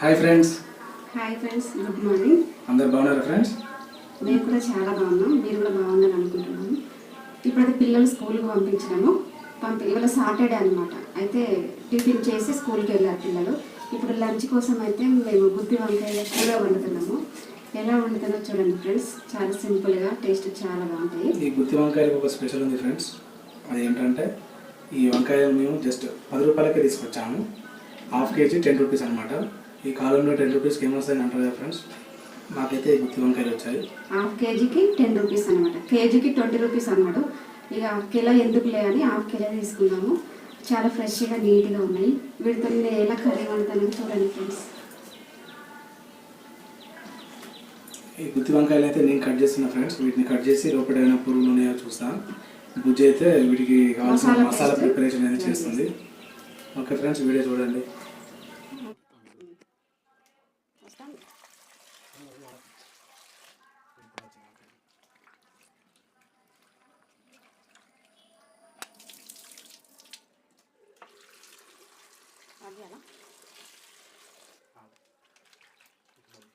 Hi friends hi friends good morning అందరు బాగున్నారా friends మేము కూడా చాలా బాగున్నాం. మీరు కూడా బాగుందని అనుకుంటున్నాము. ఇప్పుడైతే పిల్లలు స్కూల్కి పంపించినాము పంపి ఇవాళ సాటర్డే అనమాట అయితే టిఫిన్ చేసి స్కూల్కి వెళ్ళారు పిల్లలు. ఇప్పుడు లంచ్ కోసం అయితే మేము గుత్తి వంకాయ కూర వండుతున్నాము. ఎలా వండుతుందో చూడండి ఫ్రెండ్స్ చాలా సింపుల్గా టేస్ట్ చాలా బాగుంటాయి. ఈ గుత్తి వంకాయలకు ఒక స్పెషల్ ఉంది ఫ్రెండ్స్ అది ఏంటంటే ఈ వంకాయలు మేము జస్ట్ పది రూపాయలకే తీసుకొచ్చాము. హాఫ్ కేజీ టెన్ రూపీస్ అనమాట ఈ కాలంలో టెన్ రూపీస్కి ఏమొస్తాయని అంటారు కదా ఫ్రెండ్స్ మాకైతే ఈ గుత్తి వంకాయలు వచ్చాయి. హాఫ్ కేజీకి టెన్ రూపీస్ అనమాట కేజీకి ట్వంటీ రూపీస్ అన్నాడు ఇక హాఫ్ కిలో ఎందుకులే అని హాఫ్ కిలో తీసుకున్నాము చాలా ఫ్రెష్గా నీట్గా ఉన్నాయి. వీటితో నేను ఎలా కర్రీ వండుతానని చూడండి ఫ్రెండ్స్. ఈ గుత్తి వంకాయలు అయితే నేను కట్ చేస్తున్నా ఫ్రెండ్స్. వీటిని కట్ చేసి లోపల ఏమైనా పురుగులు ఉన్నాయో చూస్తాను బుజ్జి అయితే వీటికి కావాల్సిన మసాలా ప్రిపరేషన్ అనేది చేస్తుంది. ఓకే ఫ్రెండ్స్ వీడియో చూడండి.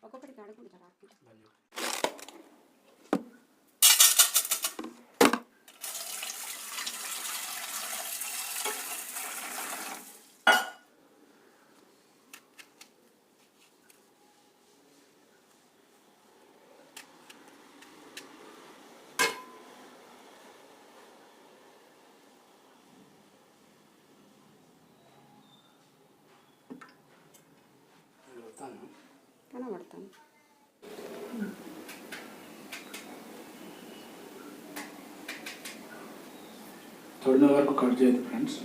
ఒక్కొక్కటి అడుగుంటారా పెడతాం తొడిన వరకు కట్ చేయదు ఫ్రెండ్స్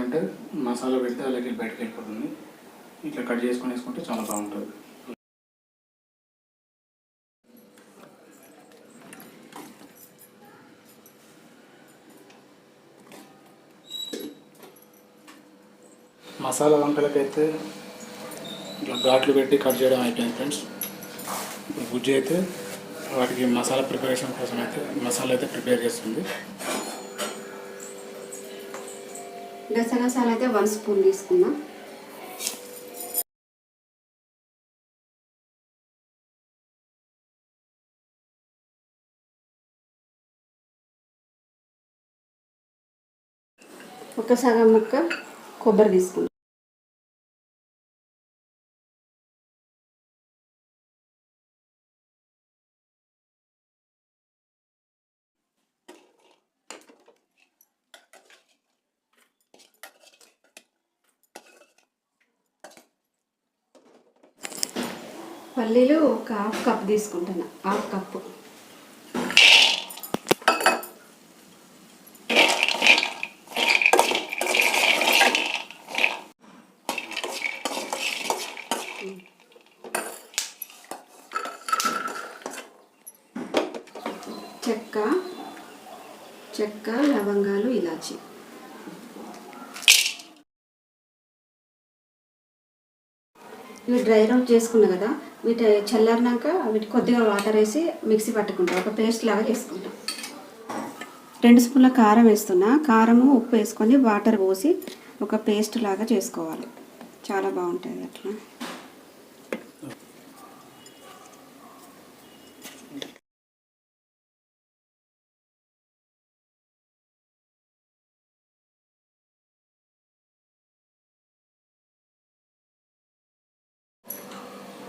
అంటే మసాలా పెడితే అలాగే బయటకు వెళ్ళిపోతుంది. ఇట్లా కట్ చేసుకొని వేసుకుంటే చాలా బాగుంటుంది. మసాలా వంటలకైతే ఘాట్లు పెట్టి కట్ చేయడం అయిపోయింది ఫ్రెండ్స్. గుజ్జు అయితే వాటికి మసాలా ప్రిపరేషన్ కోసం అయితే మసాలా అయితే ప్రిపేర్ చేస్తుంది. గసగసాలు అయితే వన్ స్పూన్ తీసుకున్నా. ఒక సగం ముక్క కొబ్బరి తీసుకున్నా. పల్లీలు ఒక హాఫ్ కప్ తీసుకుంటాను హాఫ్ కప్పు చెక్క చెక్క లవంగాలు ఇలాచి. ఇవి డ్రై రౌట్ చేసుకున్నా కదా వీటి చల్లారినాక వీటి కొద్దిగా వాటర్ వేసి మిక్సీ పట్టుకుంటాం ఒక పేస్ట్ లాగా చేసుకుంటాం. రెండు స్పూన్ల కారం వేస్తున్నా కారము ఉప్పు వేసుకొని వాటర్ పోసి ఒక పేస్ట్ లాగా చేసుకోవాలి. చాలా బాగుంటుంది అట్లా.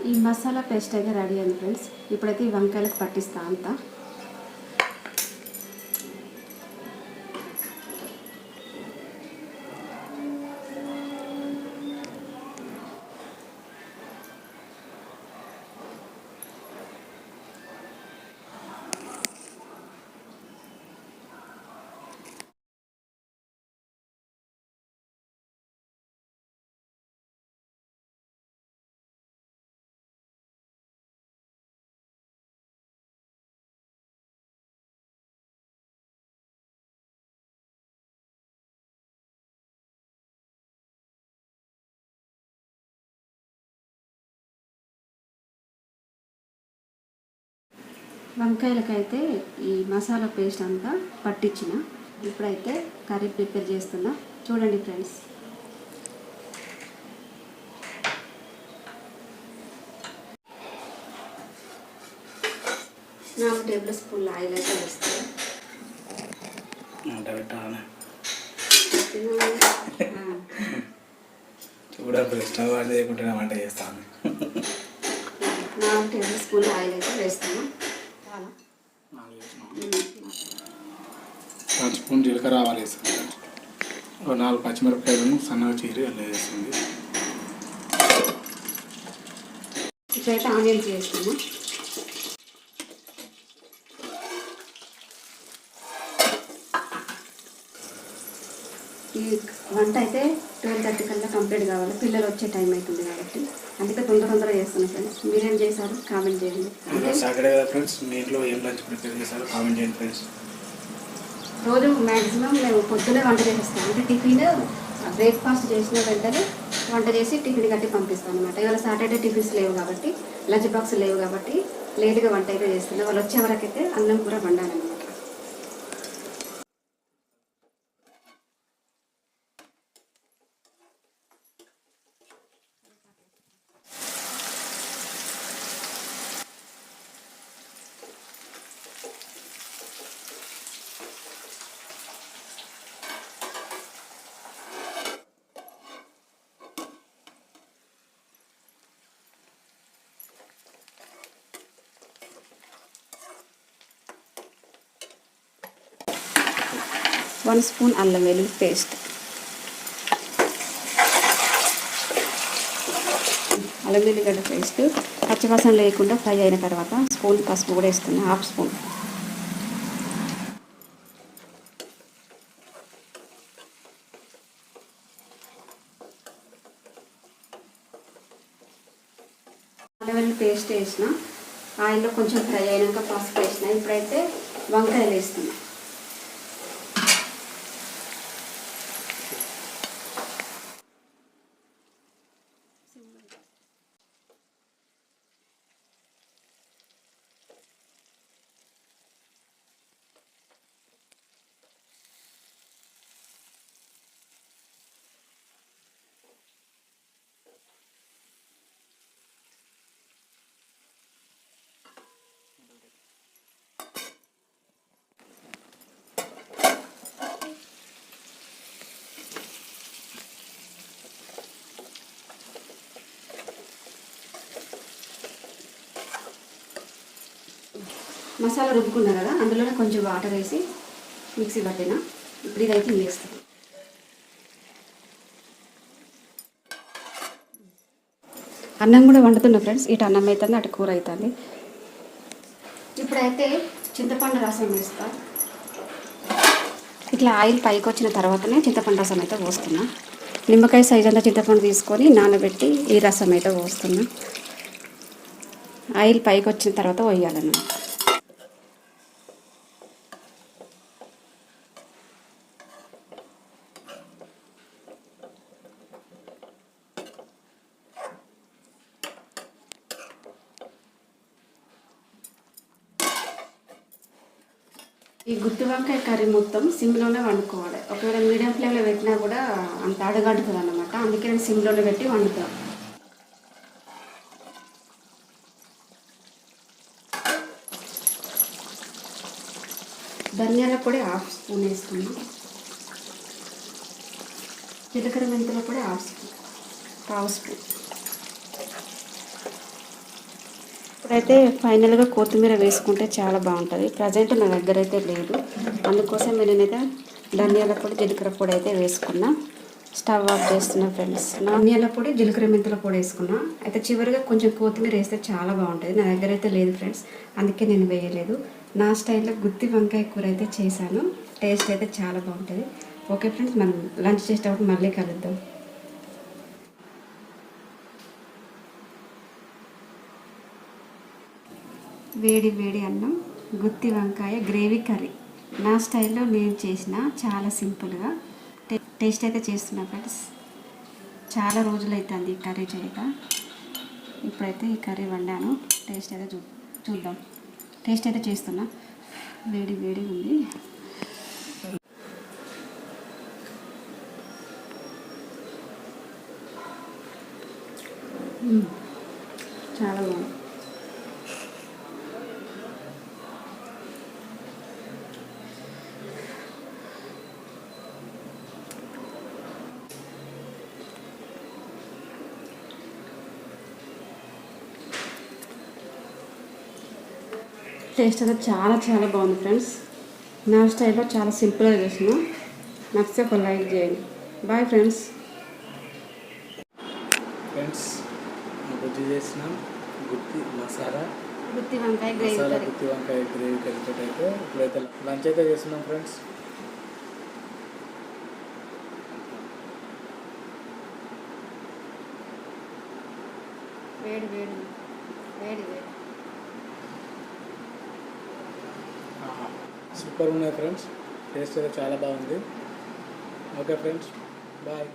ఈ మసాలా పేస్ట్ అయితే రెడీ అయింది ఫ్రెండ్స్. ఇప్పుడైతే ఈ వంకాయలకు పట్టిస్తా అంతా. వంకాయలకైతే ఈ మసాలా పేస్ట్ అంతా పట్టించిన ఇప్పుడైతే కర్రీ ప్రిపేర్ చేస్తున్నా. చూడండి ఫ్రెండ్స్. నాలుగు టేబుల్ స్పూన్ల ఆయిల్ అయితే వేస్తాను. నాలుగు టేబుల్ స్పూన్ల ఆయిల్ అయితే వేస్తాను. పావు స్పూన్ జీలకర్ర ఆవాలు వేస్తుంది ఒక నాలుగు పచ్చిమిరపకాయలను సన్నగా చీరి అలా వేస్తుంది ఇప్పుడైతే ఆనియన్స్ వేస్తాము ఈ వంట అయితే ట్వెల్వ్ థర్టీ కల్లా కంప్లీట్ కావాలి. పిల్లలు వచ్చే టైం అవుతుంది కాబట్టి. అందుకే తొందర తొందరగా చేస్తున్నాను ఫ్రెండ్స్ మీరేం చేశారు? కామెంట్ చేయండి. ఫ్రెండ్స్. మీ ఇంట్లో ఏం లంచ్ ప్రిపేర్ చేశారో? కామెంట్ చేయండి ఫ్రెండ్స్. రోజు మ్యాక్సిమం మేము పొద్దునే వంట చేస్తాం అంటే టిఫిన్ బ్రేక్ఫాస్ట్ చేసిన వెంటనే వంట చేసి టిఫిన్ కట్టి పంపిస్తాం అనమాట ఇవాళ సాటర్డే టిఫిన్స్ లేవు కాబట్టి లంచ్ బాక్స్ లేవు కాబట్టి లేట్గా వంట అయితే చేస్తున్నాం. వాళ్ళు వచ్చే వరకైతే అన్నం కూడా వండాలన్నమాట. వన్ స్పూన్ అల్లం వెల్లుల్లి పేస్ట్. అల్లం వెల్లిగడ్డ పేస్ట్. పచ్చివాసన లేకుండా ఫ్రై అయిన తర్వాత స్పూన్ పసుపు కూడా వేస్తున్నా హాఫ్ స్పూన్. అల్లం పేస్ట్ వేసిన. ఆయిల్లో కొంచెం ఫ్రై అయినాక పసుపు వేసిన. ఇప్పుడైతే వంకాయలు వేస్తున్నా. మసాలా రుబ్బుకున్నా కదా అందులోనే కొంచెం వాటర్ వేసి మిక్సీ పట్టిన. ఇప్పుడు ఇదైతే వేస్తాను అన్నం కూడా వండుతున్నా ఫ్రెండ్స్. ఇటు అన్నం అవుతుంది అటు కూర అవుతుంది ఇప్పుడైతే చింతపండు రసం వేస్తా. ఇట్లా ఆయిల్ పైకి వచ్చిన తర్వాతనే చింతపండు రసం అయితే పోస్తున్నా. నిమ్మకాయ సైజ్ అంతా చింతపండు తీసుకొని నానబెట్టి ఈ రసం అయితే పోస్తున్నా. ఆయిల్ పైకి వచ్చిన తర్వాత పోయాలన్నమాట. ఈ గుత్తి వంకాయ కర్రీ మొత్తం సిమ్లోనే వండుకోవాలి. ఒకవేళ మీడియం ఫ్లేమ్లో పెట్టినా కూడా అంత అడగంటుతుంది అనమాట అందుకే నేను సిమ్లోనే పెట్టి వండుతాను. ధనియాల పొడి హాఫ్ స్పూన్ వేసుకున్నాం జీలకర్ర మెంతుల పొడి హాఫ్ స్పూన్ పావు స్పూన్. ఇప్పుడైతే ఫైనల్గా కొత్తిమీర వేసుకుంటే చాలా బాగుంటుంది. ప్రజెంట్ నా దగ్గర అయితే లేదు. అందుకోసం నేనైతే ధనియాల పొడి జీలకర్ర పొడి అయితే వేసుకున్నా. స్టవ్ ఆఫ్ చేస్తున్నా ఫ్రెండ్స్. ధనియాల పొడి జీలకర్ర మెంతుల పొడి వేసుకున్నా. అయితే చివరిగా కొంచెం కొత్తిమీర వేస్తే చాలా బాగుంటుంది. నా దగ్గర అయితే లేదు ఫ్రెండ్స్. అందుకే నేను వేయలేదు. నా స్టైల్లో గుత్తి వంకాయ కూర అయితే చేశాను. టేస్ట్ అయితే చాలా బాగుంటుంది. ఓకే ఫ్రెండ్స్ మనం లంచ్ చేసేటప్పుడు మళ్ళీ కలుద్దాం. వేడి వేడి అన్నం గుత్తి వంకాయ గ్రేవీ కర్రీ. నా స్టైల్లో నేను చేసిన చాలా సింపుల్గా టే టేస్ట్ అయితే చేస్తున్నా ఫ్రెండ్స్. చాలా రోజులైతుంది ఈ కర్రీ చేయక. ఇప్పుడైతే ఈ కర్రీ వండాను. టేస్ట్ అయితే చూ చూద్దాం. టేస్ట్ అయితే చేస్తున్నా. వేడి వేడి ఉంది. చాలా బాగుంది. టేస్ట్ అయితే చాలా చాలా బాగుంది ఫ్రెండ్స్. నా స్టైల్లో చాలా సింపుల్గా చేసిన నచ్చితే ఒక లైక్ చేయండి. Bye friends. ఫ్రెండ్స్ బుజ్జి చేసిన గుత్తి మసాలా. గుత్తి వంకాయ మసాలా గుత్తి వంకాయ గ్రేవీ కలిపి అయితే ఇప్పుడైతే లంచ్ అయితే చేస్తున్నాం ఫ్రెండ్స్. వేడి వేడి వేడి వేడి. సూపర్ ఉన్నాయి ఫ్రెండ్స్ టేస్ట్ అయితే చాలా బాగుంది. Okay friends bye.